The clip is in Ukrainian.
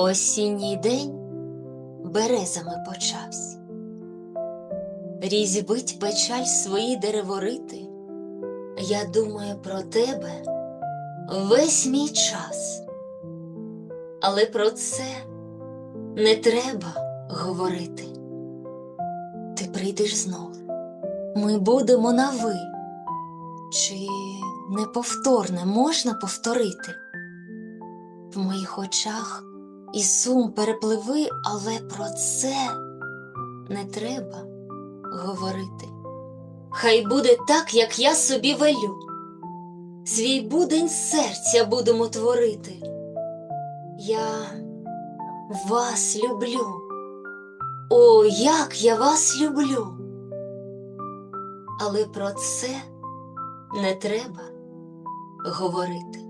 Осінній день березами почався. Різьбить печаль свої дереворити. Я думаю про тебе весь мій час. Але про це не треба говорити. Ти прийдеш знов, ми будемо на ви. Чи неповторне можна повторити? В моїх очах і сум перепливи, але про це не треба говорити. Хай буде так, як я собі велю. Свій будень серця будемо творити. Я вас люблю. О, як я вас люблю. Але про це не треба говорити.